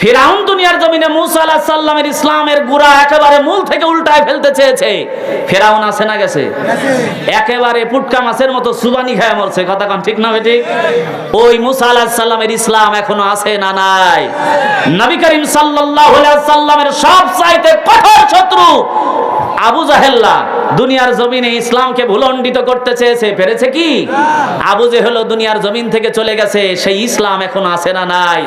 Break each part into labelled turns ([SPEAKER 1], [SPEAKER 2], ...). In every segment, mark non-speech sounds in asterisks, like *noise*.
[SPEAKER 1] ফিরাউন দুনিয়ার জমিনে মুসা আলাহ সাল্লামের ইসলামের গুড়া একেবারে মূল থেকে উল্টায় ফেলতে চেয়েছে। ফেরাউন আছে না গেছে? একেবারে পুটকা মাছের মতো সুবানি খায় মরছে। কথা কন ঠিক না বেটি ওই মুসা আলাহ সাল্লামের ইসলাম এখনও আছে না নাই? নবী করিম আলাইহি সাল্লামের সব চাইতে কঠোর শত্রু আবু জাহেল্লা দুনিয়ার জমিনে ইসলামকে ভুলণ্ডিত করতে চেয়েছে, পেরেছে কি? আবু জেহেল দুনিয়ার জমিন থেকে চলে গেছে, সেই ইসলাম এখন আছে না নাই।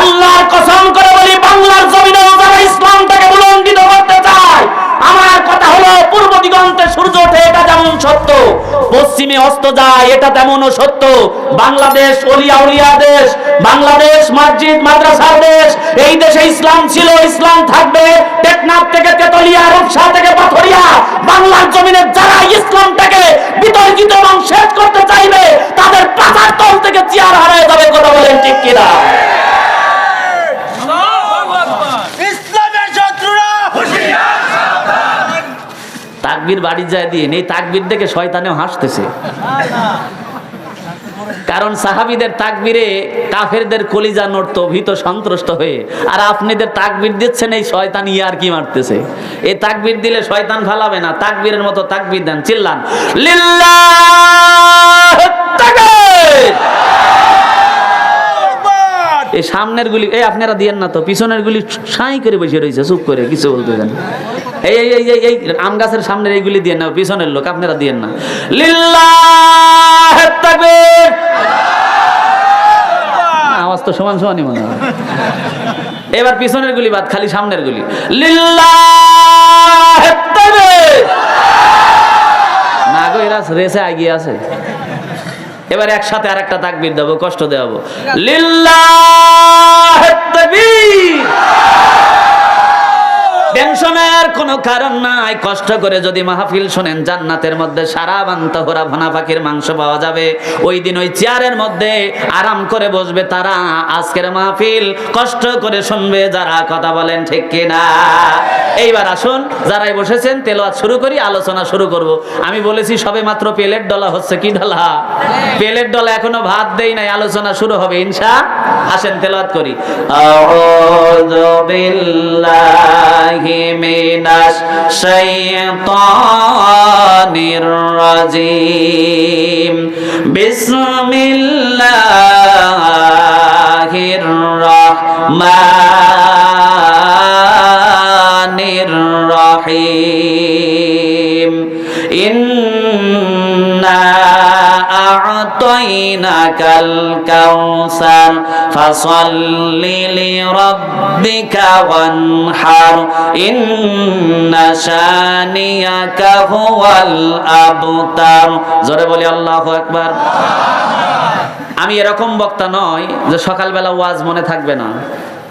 [SPEAKER 1] আল্লাহর কসম করে বলি, বাংলার জমিনে যারা ইসলামটাকে ভুলণ্ডিত করতে চায়, আমার কথা হলো পূর্ব দিগন্তে সূর্য ওঠে যেমন সত্য, পশ্চিমে অস্ত যায়, এটা তেমনও সত্য। বাংলাদেশ অলিয়া দেশ, বাংলাদেশ মসজিদ, মাদ্রাসার দেশ, এই দেশে ইসলাম ছিল, ইসলাম থাকবে। টেকনাফ থেকে তেতলিয়া, রূপসা থেকে পাথরিয়া, বাংলার জমিনে যারা ইসলামটাকে বিতর্কিত এবং শেষ করতে চাইবে, তাদের পাতার তল থেকে চেয়ার হারায় যাবে, কথা বলেন ঠিক কিনা
[SPEAKER 2] ইসলামের শত্রুরা
[SPEAKER 1] তাকবীর বাড়ি যায় দিয়ে, এই তাকবির দেখে শয়তানেও হাসতেছে। কারণ সাহাবিদের তাকবিরে কাফেরদের কলিজা নড়তো, ভীত সন্ত্রস্ত হয়ে। আর আপনাদের তাকবির দিচ্ছেন, এই শয়তান ইয়ার কি মারতেছে? এই তাকবির দিলে শয়তান ফালাবে না। তাকবিরের মতো তাকবির দেন, চিল্লান, লিল্লাহ তাকবীর এই সামনের গুলি, এই আপনারা দিয়েন না তো, পিছনের গুলি সাই করে বসে রয়েছে, চুপ করে, কিছু বলতে দেন। এই এই এই এই আম গাছের সামনের এইগুলি দিয়েন না, পিছনের লোক, আপনারা দিয়েন না। লিল্লাহ আওয়াজ তো সমান সমানই মনে হয়। এবার পিছনের গুলি বাদ, খালি সামনের গুলি। লিল্লাহ না গো, এরা রেসে আগিয়ে আছে। এবার একসাথে আর একটা তাকবির দেবো কষ্ট দেওয়াবো। লিল্লাহ তাকবীর! টেনশনের কোনো কারণ নাই। কষ্ট করে যদি মাহফিল শোনেন, জান্নাতের মধ্যে সারা বান্ত হোরা ভানা পাখির মাংস পাওয়া যাবে। ওই দিন ওই চেয়ারের মধ্যে আরাম করে বসবে তারা। আজকের মাহফিল কষ্ট করে শুনবে যারা কথা বলেন ঠিক কিনা। এইবার আসুন, যারাই বসেছেন তেলোয়াত শুরু করি, আলোচনা শুরু করব। আমি বলেছি, সবে মাত্র পেলেট ডলা হচ্ছে কি ডলা? পেলেট ডলা এখনও ভাত দেই নাই, আলোচনা শুরু হবে, ইনশা আসেন, তেলাওয়াত করি। বিল্লাহি মিনাশ শাইতানির রাজিম। বিসমিল্লাহির রহমানির রহিম। ইন্না বাইনাকাল কাউসার, ফাসাল্লি লিরাব্বিকা ওয়ানহার, ইন্না শানিয়াকা হুয়াল আবতার। জোরে বলি আল্লাহু আকবার। আমি এরকম বক্তা নয় যে সকালবেলা ওয়াজ মনে থাকবে না।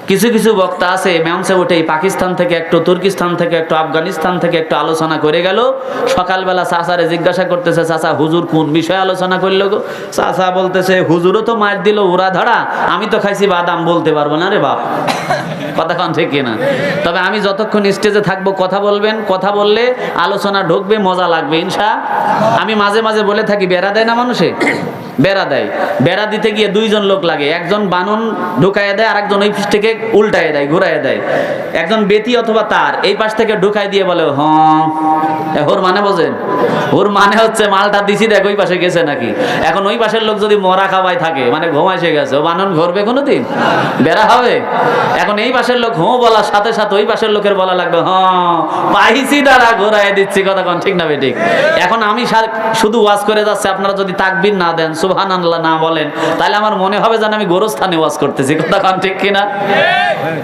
[SPEAKER 1] কিছু কিছু বক্তা আছে ম্যামসে উঠে পাকিস্তান থেকে একটু, তুর্কিস্তান থেকে একটু, আফগানিস্তান থেকে একটু আলোচনা করে গেল। সকালবেলা চাচারে জিজ্ঞাসা করতেছে, চাচা, হুজুর কোন বিষয়ে আলোচনা করল গো? চাচা বলতেছে, হুজুরও তো মার দিল উড়া ধরা আমি তো খাইছি বাদাম বলতে পারব না রে বাপ। কথা ঠিক কিনা? তবে আমি যতক্ষণ স্টেজে থাকব, কথা বলবেন, কথা বললে আলোচনা ঢুকবে, মজা লাগবে, ইনশা। আমি মাঝে মাঝে বলে থাকি, বেড়া দেয় না মানুষে? বেড়া দেয়। বেড়া দিতে গিয়ে দুইজন লোক লাগে। একজন বানন ঢুকায় দেয় আর একজন ওই পিস থেকে উল্টায় দেয় ঘুরায় দেয়। একজন বেতি অথবা তার, এই পাশ থেকে ঢুকায় দিয়ে বলে, হ মানে বোঝেন? ওর মানে হচ্ছে মালটা দিছি দেখ, ওই পাশে গেছে নাকি? এখন ওই পাশের লোক যদি মরা খাওয়াই থাকে মানে ঘুমাইছে গেছে, ও বানন ঘুরবে কোনোদিন? বেড়া হবে? এখন এই পাশের লোক হো বলার সাথে সাথে ওই পাশের লোকের বলা লাগবে। হ পাইছি দ্বারা ঘোরাই দিচ্ছি কথা কোন ঠিক না, বেঠিক। এখন আমি শুধু ওয়াজ করে যাচ্ছি, আপনারা যদি তাকবির না দেন, সুবহানাল্লাহ না বলেন, তাহলে আমার মনে হবে যেন আমি গোরস্থানে ওয়াজ করতেছি কথা কোন ঠিক কিনা?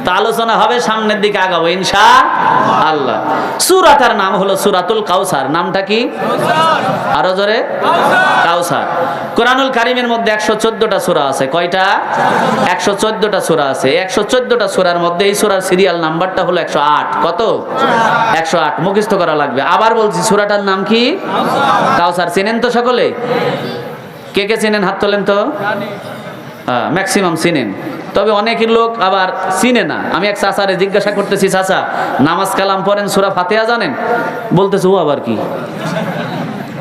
[SPEAKER 1] তা আলোচনা হবে, সামনের দিকে আগাবো, ইনশা আল্লাহ। সুরাটার নাম হলো সুরাতুল কাউসার নামটা কি? আরও জোরে? কাউসার কোরআনুল কারিমের মধ্যে একশো চোদ্দটা সুরা আছে। কয়টা? একশো চোদ্দটা সুরা আছে। একশো চোদ্দটা সুরার মধ্যে এই সুরার সিরিয়াল নাম্বারটা হলো একশো আট। কত? একশো আট। মুখস্থ করা লাগবে। আবার বলছি, সুরাটার নাম কি? কাউসার চেনেন তো সকলে? কে কে চেনেন? হাত তোলেন তো? ম্যাক্সিমাম চিনেন। তবে অনেক লোক আবার চিনে না। আমি এক চাচারে জিজ্ঞাসা করতেছি, চাচা, নামাজ কালাম পড়েন সুরা ফাতেহা জানেন? বলতেছে, ও আবার কি?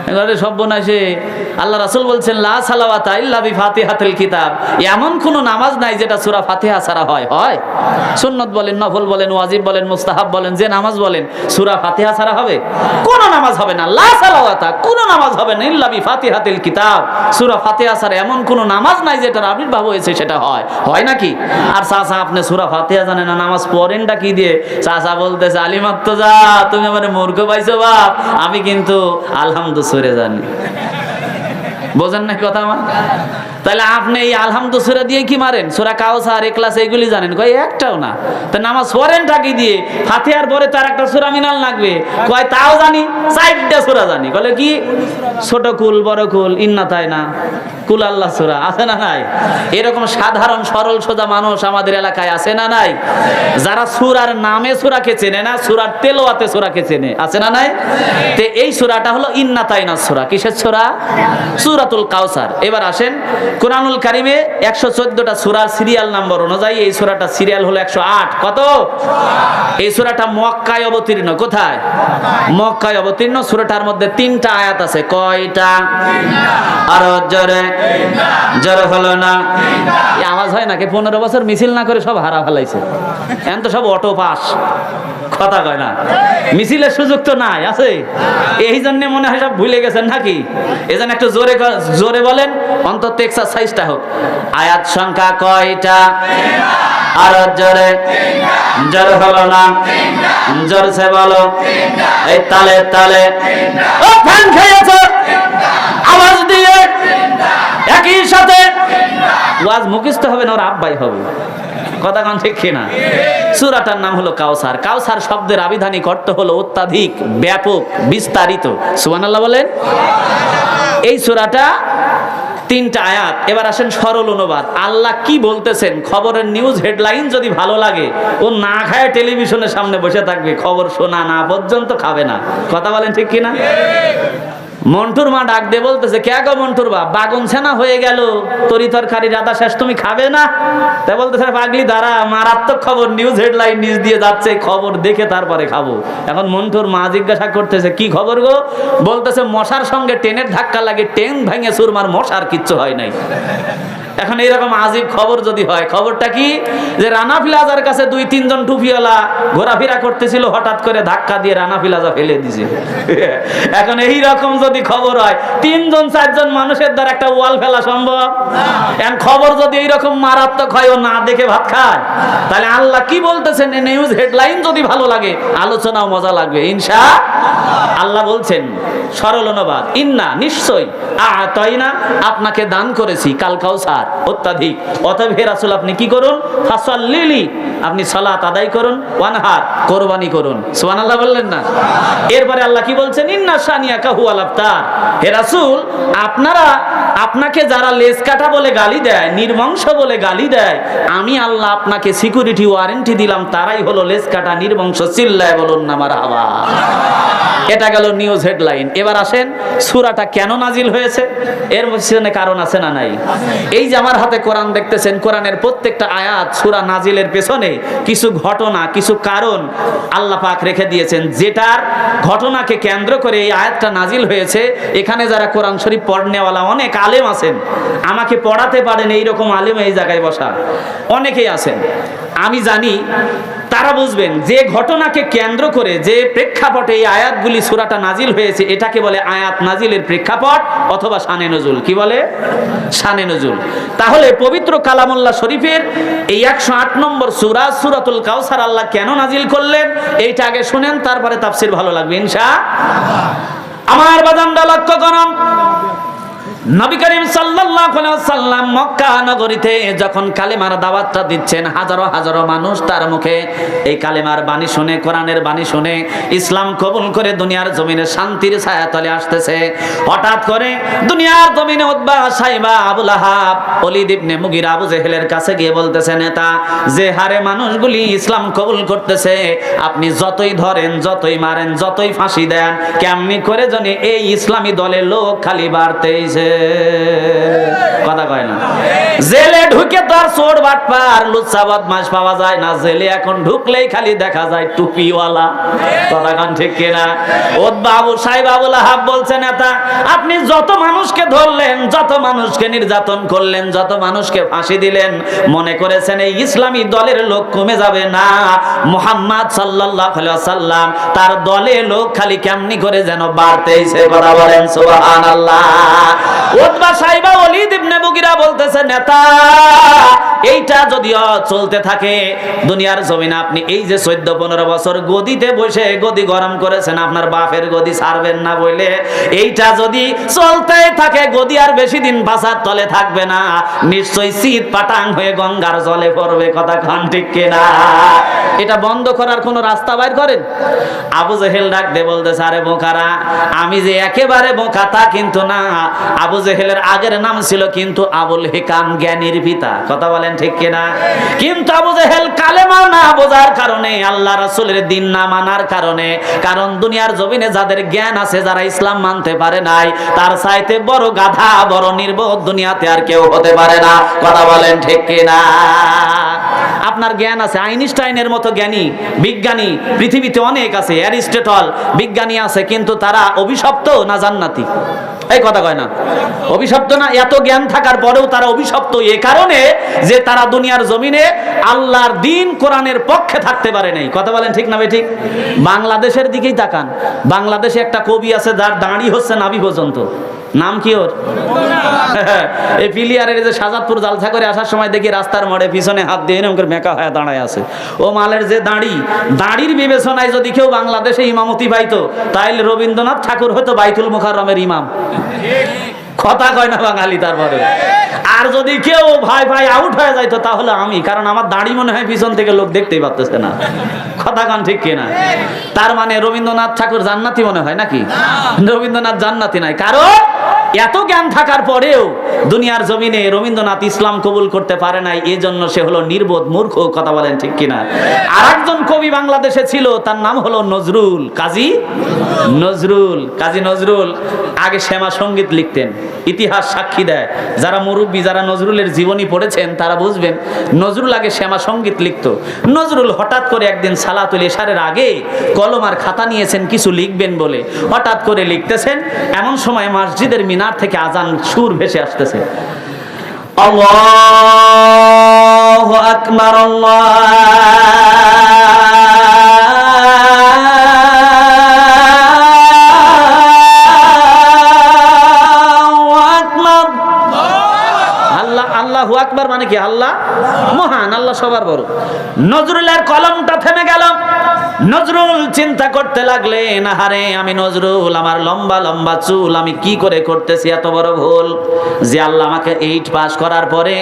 [SPEAKER 1] এবারে বোনাসে আল্লাহ রাসূল বলছেন, লা সালাওয়াতা কিতাব। এমন কোন নামাজ নাই যেটা সূরা ফাতিহা ছাড়া হয়। হয়? সুন্নত বলেন, নফল বলেন, ওয়াজিব বলেন, মুস্তাহাব বলেন, যে নামাজ বলেন, সূরা ফাতিহা ছাড়া হবে? কোন নামাজ হবে না। লা সালাওয়াতা, কোন নামাজ হবে না। ইল্লা বি ফাতিহাতিল কিতাব। সূরা ফাতিহা ছাড়া এমন কোন নামাজ নাই যেটার আবির্ভাব হয়েছে সেটা হয়। হয় নাকি? আর চাচা, আপনি সূরা ফাতিহা জানেন না, নামাজ পড়েনটা কি দিয়ে? চাচা বলতেছে আলিমাত তো যা, তুমি আমার মূর্খ পাইছো বাপ। আমি কিন্তু আলহামদু সুরে জানি বোঝেন না কথা আমার? তাহলে আপনি এই আলহামদু সুরা দিয়ে কি মারেন? সুরা কাউসার এক্লাস এইগুলি জানেন? কয়, একটাও না। তা নামাজ পড়েন টাকি দিয়ে হাতিয়ার পরে তার একটা সুরা মিনাল লাগবে। কয়, তাও জানি, চারটা সুরা জানি। বলে কি? ছোট কুল, বড় কুল, ইন্না তাই না? কুল আল্লাহ সুরা, আছে না নাই? এরকম সাধারণ, সরল, সোজা মানুষ আমাদের এলাকায় আছে না নাই? যারা সুরার নামে সুরাকে চেনে না, সুরার তেলোয়াতে সুরাকে চেনে, আছে না নাই? তে এই সুরাটা হলো ইন্না তাইনা সুরা। কিসের সুরা? সুরাতুল কাউসার এবার আসেন কোরআনুল কারিমে একশো চোদ্দটা সুরার সিরিয়াল নাম্বার অনুযায়ী এই সুরাটা সিরিয়াল হলো একশো আট। কত? এই সুরাটা মক্কায় অবতীর্ণ। কোথায়? মক্কায় অবতীর্ণ। সুরাটার মধ্যে তিনটা আয়াত আছে। কয়টা? আরও জোরে। জোরে হলো না? আওয়াজ হয় নাকি? পনেরো বছর মিছিল না করে সব হারা ফেলাইছে। এখন তো সব অটো পাস। কথা কয় না। মিছিলের সুযোগ তো নাই, আছে? এই জন্য মনে হয় সব ভুলে গেছেন নাকি? এই জন্য একটু জোরে জোরে বলেন, অন্তত এক্সারসাইজটা হোক। আয়াত সংখ্যা কয়টা? আরও জোরে। জোর হলো না? জোরসে বলো। এই তালে তালে। ও, ফ্যান খেয়েছো। আওয়াজ দিয়ে। একই সাথে। ওয়াজ মুখস্থ হবে না, ওর আব্বাই হবে। কথা কান ঠিক কিনা? সুরাটার নাম হলো কাউসার কাউসার শব্দের আবিধানিক অর্থ হলো অত্যাধিক, ব্যাপক, বিস্তারিত। সুবহানাল্লাহ বলেন? এই সুরাটা তিনটা আয়াত। এবার আসেন সরল অনুবাদ। আল্লাহ কি বলতেছেন? খবরের নিউজ হেডলাইন যদি ভালো লাগে, ও না খায় টেলিভিশনের সামনে বসে থাকবে। খবর শোনা না পর্যন্ত খাবে না। কথা বলেন ঠিক কিনা? মন্টুর মা ডাক দিয়ে বলতেছে, কে গো মন্টুর বা বাগন সেনা হয়ে গেল। তরি তরকারি রাধা শেষ, তুমি খাবে না? তাই বলতেছে, পাগলি, দাঁড়া, মারাত্মক খবর নিউজ হেডলাইন নিউজ দিয়ে যাচ্ছে, খবর দেখে তারপরে খাব। এখন মন্টুর মা জিজ্ঞাসা করতেছে, কি খবর গো? বলতেছে, মশার সঙ্গে ট্রেনের ধাক্কা লাগে, ট্রেন ভেঙে সুরমার মশার কিচ্ছু হয় নাই। এখন এইরকম আজীব খবর যদি হয়, খবরটা কি? যে রানা ফিলাজার কাছে দুই, তিনজন টুপিওয়ালা ঘোরাফেরা করতেছিল, হঠাৎ করে ধাক্কা দিয়ে রানা ফিলাজা ফেলে দিছে। *laughs* এখন এই রকম যদি খবর হয়, তিনজন, চারজন মানুষের দ্বারা একটা ওয়াল ফেলা সম্ভব? এখন খবর যদি এইরকম মারাত্মক হয়, ও না দেখে ভাত খায়। তাহলে আল্লাহ কি বলতেছেন? নিউজ হেডলাইন যদি ভালো লাগে, আলোচনাও মজা লাগবে, ইনশা আল্লাহ বলছেন, সরল অনুবাদ, ইন্না নিশ্চয় আতাইনা আপনাকে দান করেছি, কাল কাউসার। অত্যাধিক। অতএব হে রাসুল, আপনি কি করুন? ফাসাল্লিলি, আপনি সালাত আদায় করুন, ওয়ানহার, কোরবানি করুন। সুবহানাল্লাহ বললেন না? এরপরে আল্লাহ কি বলছেন? ইন্না শানিয়া কাহু আলাফতার। হে রাসুল, আপনারা আপনাকে যারা লেজ কাটা বলে গালি দেয়, নির্বংশ বলে গালি দেয়, আমি আল্লাহ আপনাকে সিকিউরিটি ওয়ারেন্টি দিলাম, তারাই হলো লেজ কাটা নির্বংশ, চিল্লায় বলুন না আমার আবার এটা গেল নিউজ হেডলাইন এবার আসেন, সুরাটা কেন নাজিল হয়েছে? এর পিছনে কারণ আছে না নাই? এই যে আমার হাতে কোরআন দেখতেছেন, কোরআনের প্রত্যেকটা আয়াত সুরা নাজিলের পেছনে কিছু ঘটনা, কিছু কারণ আল্লাহ পাক রেখে দিয়েছেন। যেটার ঘটনাকে কেন্দ্র করে এই আয়াতটা নাজিল হয়েছে। এখানে যারা কোরআন শরীফ পড়নেওয়ালা, অনেক আলেম আছেন। আমাকে পড়াতে পারেন এইরকম আলেম এই জায়গায় বসা। অনেকেই আছেন। আমি জানি তারা বুঝবেন যে ঘটনাকে কেন্দ্র করে যে প্রেক্ষাপটে এই আয়াতগুলি সুরাটা নাজিল হয়েছে, এটাকে বলে আয়াত নাজিলের প্রেক্ষাপট অথবা শানে নজুল। কি বলে? শানে নজুল। তাহলে পবিত্র কালামুল্লাহ শরীফের এই একশো আট নম্বর সুরা, সুরাতুল কাউসার আল্লাহ কেন নাজিল করলেন? এইটা আগে শুনেন, তারপরে তাফসির ভালো লাগবে, ইনশা আমার বাদানটা লক্ষ্য করুন নবী করিম সাল্লাম মক্কা নগরীতে যখন কালেমার দাওয়াতটা দিচ্ছেন, হাজারো হাজারো মানুষ তার মুখে এই কালেমার বাণী শুনে, কোরআনের বাণী শুনে ইসলাম কবুল করে দুনিয়ার জমিনে শান্তির ছায়াতলে আসতেছে। হঠাৎ করে দুনিয়ার জমিনে উদ্বা সাইবা আবুল আহাব অলিদ ইবনে মুগিরা আবু জেহেলের কাছে গিয়ে বলতেছে, নেতা, যে হারে মানুষগুলি ইসলাম কবুল করতেছে, আপনি যতই ধরেন, যতই মারেন, যতই ফাঁসি দেন, কেমনি করে জানি এই ইসলামী দলের লোক খালি বাড়তেইছে। কথা কয় না জেলে ঢুকে তো আর চোর বাটপার লুচ্চা বদমাস পাওয়া যায় না। জেলে এখন ঢুকলেই খালি দেখা যায় টুপিওয়ালা। কথা কান ঠিক কিনা? ওদ বাবু সাহেব আবুল আহাব বলছে, নেতা, আপনি যত মানুষকে ধরলেন, যত মানুষকে নির্যাতন করলেন, যত মানুষকে ফাঁসি দিলেন, মনে করেছেন এই ইসলামী দলের লোক কমে যাবে না? মোহাম্মদ সাল্লাল্লাহু আলাইহি ওয়াসাল্লাম তার দলে লোক খালি কেমনি করে যেন বাড়তেইছে, কথা বলেন সুবহানাল্লাহ। উতবা সাহেবা ওলিদ ইবনে মুগিরা বলতেছে, নেতা ता এইটা যদিও চলতে থাকে, দুনিয়ার জমিনে আপনি এই যে চোদ্দ, পনেরো বছর গদিতে বসে গদি গরম করেছেন, আপনার বাপের গদি ছাড়বেন না বলে এইটা যদি চলতে থাকে, গদি আর বেশি দিন বাসার তলে থাকবে না, নিশ্চয়ই শীত পাটাং হয়ে গঙ্গার জলে পড়বে, কথা খান ঠিক কিনা? এটা বন্ধ করার কোনো রাস্তা বাইর করেন? আবু জেহেল ডাক দে বলতেছে, আরে বোকারা, আমি যে একেবারে বোকা তা কিন্তু না। আবু জেহেলের আগের নাম ছিল কিন্তু আবুল হিকাম, জ্ঞানীর পিতা। কথা বলেন ঠিক কিনা? কিন্তু আবু জেহেল কালেমা না বোঝার কারণে, আল্লাহ রাসূলের দিন না মানার কারণে, কারণ দুনিয়ার জমিনে যাদের জ্ঞান আছে, যারা ইসলাম মানতে পারে নাই, তার চাইতে বড় গাধা, বড় নির্বোধ দুনিয়াতে আর কেউ হতে পারে না। কথা বলেন ঠিক কিনা? আপনার জ্ঞান আছে, আইনস্টাইনের মতো জ্ঞানী, বিজ্ঞানী, পৃথিবীতে অনেক আছে, অ্যারিস্টটল, বিজ্ঞানী আছে, কিন্তু তারা অভিশপ্ত না জান্নাতি? এই কথা কয় না। অভিশপ্ত না, এত জ্ঞান থাকার পরেও তারা অভিশপ্ত এ কারণে যে তারা দুনিয়ার জমিনে আল্লাহর দিন কোরআনের পক্ষে থাকতে পারে নাই। কথা বলেন ঠিক না ঠিক? বাংলাদেশের দিকেই তাকান। বাংলাদেশে একটা কবি আছে, যার দাঁড়ি হচ্ছে নাভি পর্যন্ত। নাম কি ওর? *laughs* এই পিলিয়ারের যে সাজাদপুর জালসা করে আসার সময় দেখি রাস্তার মোড়ে পিছনে হাত দিয়ে এরকম মেকা হয়ে দাঁড়ায় আছে। ও মালের যে দাঁড়ি, দাঁড়ির বিবেচনায় যদি কেউ বাংলাদেশে ইমামতি পাইতো তাইলে রবীন্দ্রনাথ ঠাকুর হয়তো বাইতুল মুখাররমের ইমাম। কথা কয় না বাঙালি তারপরে। আর যদি কেউ ভাই ভাই আউট হয়ে যাইতো তাহলে আমি, কারণ আমার দাড়ি মনে হয় পিছন থেকে লোক দেখতেই পারতেছে না। কথা কান ঠিক কিনা? তার মানে রবীন্দ্রনাথ ঠাকুর জান্নাতি মনে হয় নাকি? রবীন্দ্রনাথ জান্নাতি নাই। কারণ এত জ্ঞান থাকার পরেও দুনিয়ার জমিনে রবীন্দ্রনাথ ইসলাম কবুল করতে পারে নাই এই জন্য সে হলো নির্বোধ মূর্খ, কথা বলেন ঠিক কিনা? আর একজন কবি বাংলাদেশে ছিল, তার নাম হলো নজরুল কাজী নজরুল কাজী নজরুল। আগে শ্যামা সংগীত লিখতেন। ইতিহাস সাক্ষী দেয়। যারা মুরব্বী, যারা নজরুলের জীবনী পড়েছেন, তারা বুঝবেন, নজরুল আগে শ্যামা সংগীত লিখত। নজরুল হঠাৎ করে একদিন সালাতুল এশারের আগে কলম আর খাতা নিয়েছেন, কিছু লিখবেন বলে। হঠাৎ করে লিখতেছেন, এমন সময় মসজিদের মিনার থেকে আজান সুর ভেসে আসতেছে। আল্লাহু আকবার, আল্লাহু কি আল্লাহ? আল্লাহ সবার বড়। নজরুলের কলমটা থেমে গেল। নজরুল চিন্তা করতে লাগলেন হারে আমি নজরুল, আমার লম্বা লম্বা চুল, আমি কি করে করতেছি এত বড় ভুল? যে আল্লাহ আমাকে এইট পাস করার পরে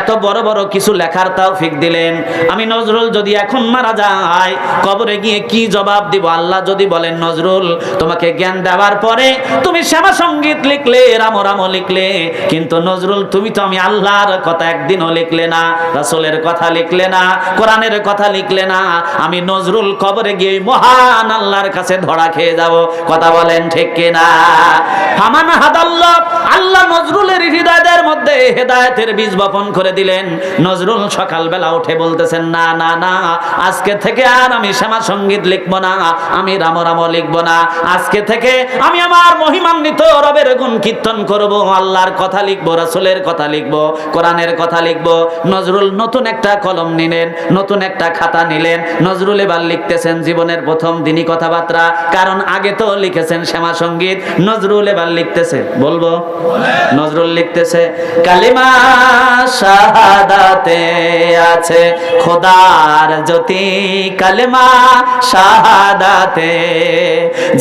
[SPEAKER 1] এত বড় বড় কিছু লেখার তাও ফিক দিলেন। আমি নজরুল যদি এখন মারা যায়, কবরে গিয়ে কি জবাব দিব? আল্লাহ যদি বলেন, নজরুল, তোমাকে জ্ঞান দেওয়ার পরে তুমি শ্যামা সংগীত লিখলে, রাম রাম লিখলে, কিন্তু নজরুল, তুমি তো আমি আল্লাহর কথা একদিনও লিখলে না, রাসূলের কথা লিখলে না, কোরআনের কথা লিখলে না, আমি নজরুল কবরে গিয়ে মহান আল্লাহর কাছে ধরা খেয়ে যাব। কথা বলেন ঠিক কিনা? ফামান হাদাল্লাহ, আল্লাহ নজরুলের হৃদয়ের মধ্যে হেদায়েতের বীজ বপন করে দিলেন। নজরুল সকালবেলা উঠে বলতেছেন, না না না, আজকে থেকে আর আমি শ্যামা সংগীত লিখব না, আমি রাম রাম লিখব না। আজকে থেকে আমি আমার মহিমান্বিত রবের গুণ কীর্তন করব, আল্লাহর কথা লিখব, রাসূলের কথা লিখব, কোরআনের কথা লিখব। নজরুল নতুন একটা কলম নিলেন নতুন একটা খাতা নিলেন। নজরুল এবার লিখতেছেন জীবনের প্রথম দিনই কথাবার্তা। কারণ আগে তো লিখেছেন শ্যামা সংগীত। নজরুল এবার লিখতেছে বলব? নজরুল লিখতেছে কালিমা শাহাদাতে আছে খোদার জ্যোতি কালিমা শাহাদাতে।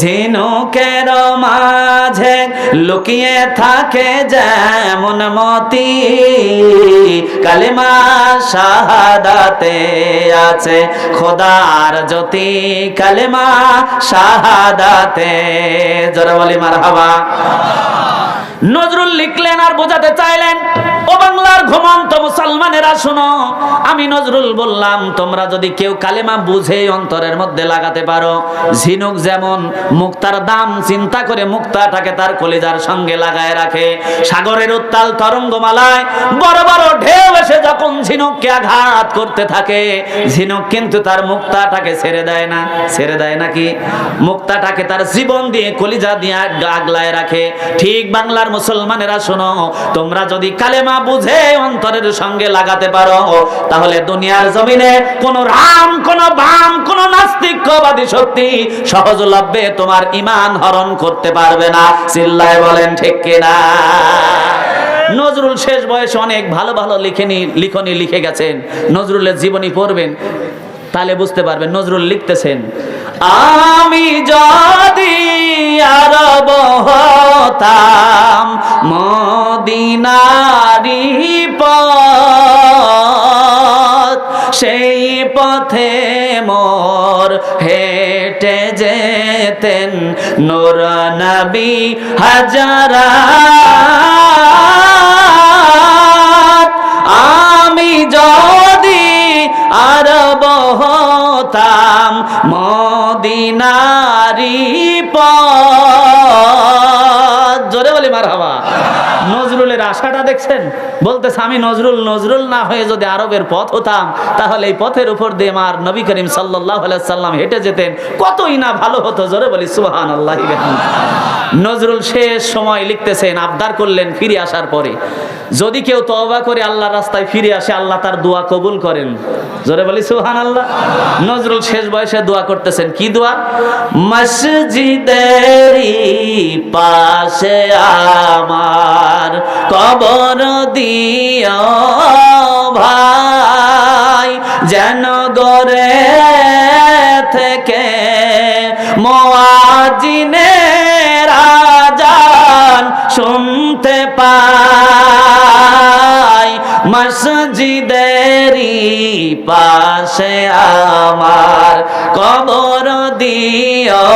[SPEAKER 1] ঝিনুকের মাঝে লুকিয়ে থাকে যেমন মতি, কালিমা শাহাদাতে আছে খোদার জ্যোতি কালিমা শাহাদাতে। জোরে বলি মারহাবা। নজরুল লিখলেন আর বোঝাতে চাইলেন সাগরের উত্তাল তরঙ্গমালায় বড় বড় ঢেউ এসে যখন ঝিনুককে আঘাত করতে থাকে, ঝিনুক কিন্তু তার মুক্তাটাকে ছেড়ে দেয় না, ছেড়ে দেয় নাকি মুক্তাটাকে তার জীবন দিয়ে কলিজা দিয়ে আগলায় রাখে। ঠিক বাংলার মুসলমানেরা, শোনো, তোমরা যদি কালেমা বুঝে অন্তরের সঙ্গে লাগাতে পারো। তাহলে দুনিয়ার জমিনে কোন রাম, কোন বাম, কোন নাস্তিকবাদী শক্তি সহজলভ্যে তোমার ইমান হরণ করতে পারবে না। চিল্লায় বলেন, ঠিক কিনা? নজরুল শেষ বয়সে অনেক ভালো ভালো লিখেনি, লিখনি লিখে গেছেন। নজরুলের জীবনী পড়বেন, তাহলে বুঝতে পারবেন, নজরুল লিখতেছেন। আমি যদি আরব হতাম মদিনারি পথ, সেই পথে মোর হেঁটে যেতেন নোর নবী হাজারা। আমি যদি আরব বহতাম মদিনারি পথ। জোরে বলি মার হাওয়া নজরুলের আশাটা দেখছেন? বলতেছে, আমি নজরুল নজরুল না হয়ে যদি আরবের পথ হতাম, তাহলে এই পথের উপর দিয়ে আমার নবী করিম সাল্লাহ সাল্লাম হেঁটে যেতেন। কতই না ভালো হতো, জোরে বলি সুহান আল্লাহ নজরুল শেষ সময় লিখতেছেন, আবদার করলেন ফিরে আসার পরে। যদি কেউ তওবা করে আল্লাহ রাস্তায় ফিরে আসে, আল্লাহ তার দোয়া কবুল করেন। জোরে বলি সুহান আল্লাহ নজরুল শেষ বয়সে দোয়া করতেছেন, কি দোয়া? মসজিদেরই পাশে আমার কবর দিও ভাই, যেন গরে থেকে মোয়াজিনে রাজান শুনতে পাই। মসজিদেরই পাশে আমার কবর দিও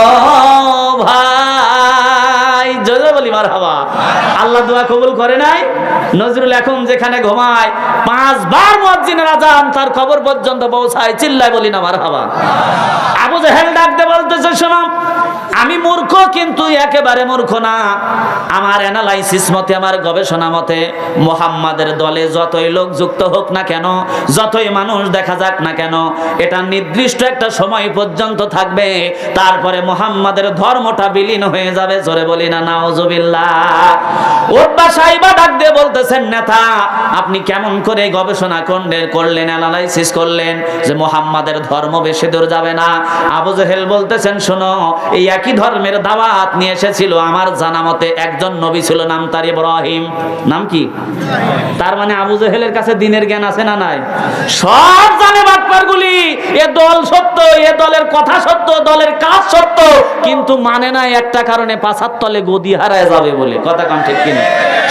[SPEAKER 1] ভাই। বলি মার আল্লাহ দোয়া কবুল করে নাই? নজরুল এখন যেখানে ঘুমায়, পাঁচবার আজান তার খবর পর্যন্ত পৌঁছায়, চিল্লায় বলি না মার আবু জাহেল ডাকতে বলতেছে আমি মূর্খ, কিন্তু একেবারে মূর্খ না। আমার অ্যানালাইসিস মতে, আমার গবেষণা মতে, মোহাম্মদের দলে যতই লোক যুক্ত হোক না কেন, যতই মানুষ দেখা যাক না কেন, এটা নির্দিষ্ট একটা সময় পর্যন্ত থাকবে। তারপরে মোহাম্মদের ধর্মটা বিলীন হয়ে যাবে, জোরে বলি না নাওজুবিল্লাহ ওব্বা বলতেছেন, নেতা, আপনি কেমন করে গবেষণা করলেন অ্যানালাইসিস করলেন যে মোহাম্মদের ধর্ম বেশি দূর যাবে না? আবু জেহেল বলতেছেন, শোনো, এই একই ধর্মের দাওয়াত নিয়ে এসেছিল আমার একজন নবী ছিল, নাম তার ইব্রাহিম। নাম কি? তার মানে আবু জেহেলের কাছে দিনের জ্ঞান আছে না নাই? সব জানে বাটপার গুলি এ দল সত্য, এ দলের কথা সত্য, দলের কাজ সত্য, কিন্তু মানে না একটা কারণে পাছার তলে গদি হারায় যাবে বলে? কথা কাম ঠিক কিনা?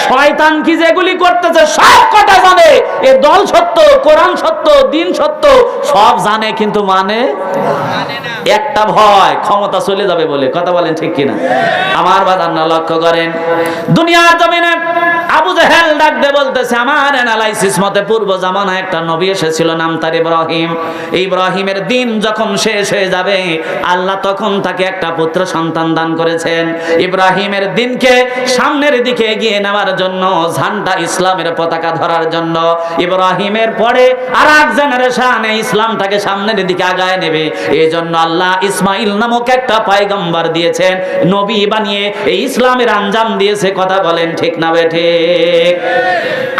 [SPEAKER 1] শয়তান কি যেগুলি করতেছে, সব কথা জানে। এ দল সত্য, কোরআন সত্য, দিন সত্য, সব জানে কিন্তু মানে? একটা ভয়, ক্ষমতা চলে যাবে বলে। কথা বলেন ঠিক কিনা? আমার বাজান্না লক্ষ্য করেন। দুনিয়ার জমিনে আবু জাহেল ডাক দিয়ে বলতেছে, আমার অ্যানালাইসিস মতে পূর্ব জামানায় একটা নবী এসেছিল, নাম তার ইব্রাহিম। ইব্রাহিমের দিন যখন শেষ হয়ে যাবে, আল্লাহ তখন তাকে একটা পুত্র সন্তান দান করেছেন। ইব্রাহিমের দিনকে সামনের দিকে এগিয়ে নেওয়ার জন্য, ঝান্ডা ইসলামের পতাকা ধরার জন্য, ইব্রাহিমের পরে আর এক জেনারেশন ইসলামটাকে সামনের দিকে আগায় নেবে। এই জন্য আল্লাহ ইসমাইল নামক একটা পায়গম্বর দিয়েছেন, নবী বানিয়ে এই ইসলামের আঞ্জাম দিয়েছে, কথা বলেন ঠিক না বে ঠিক?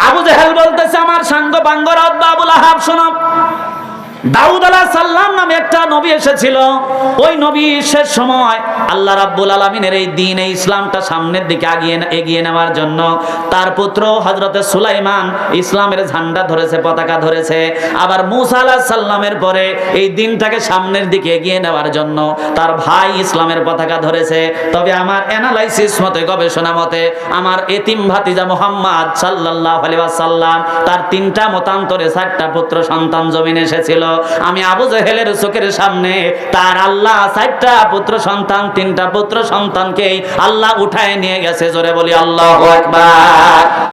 [SPEAKER 1] আবু জাহেল বলতেছে, আমার সাঙ্গ বাঙ্গর বাবুল আহাব, শোনো। দাউদ আলাহ সাল্লাম নামে একটা নবী এসেছিল। ওই নবী শেষ সময় আল্লাহ রাব্বুল আলমিনের এই দিন, এই ইসলামটা সামনের দিকে আগিয়ে এগিয়ে নেওয়ার জন্য তার পুত্র হজরতে সুলাইমান ইসলামের ঝান্ডা ধরেছে, পতাকা ধরেছে। আবার মুসা আলাহ সাল্লামের পরে এই দিনটাকে সামনের দিকে এগিয়ে নেওয়ার জন্য তার ভাই ইসলামের পতাকা ধরেছে। তবে আমার অ্যানালাইসিস মতে, গবেষণা মতে, আমার এতিম ভাতিজা মোহাম্মদ সাল্লাহ আলী সাল্লাম তার তিনটা মতান্তরে চারটা পুত্র সন্তান জমিন এসেছিল। আমি আবু জেহেলের চোখের সামনে তার আল্লাহ চারটা পুত্র সন্তান, তিনটা পুত্র সন্তানকেই আল্লাহ উঠায় নিয়ে গেছে। জোরে বলি, আল্লাহ একবার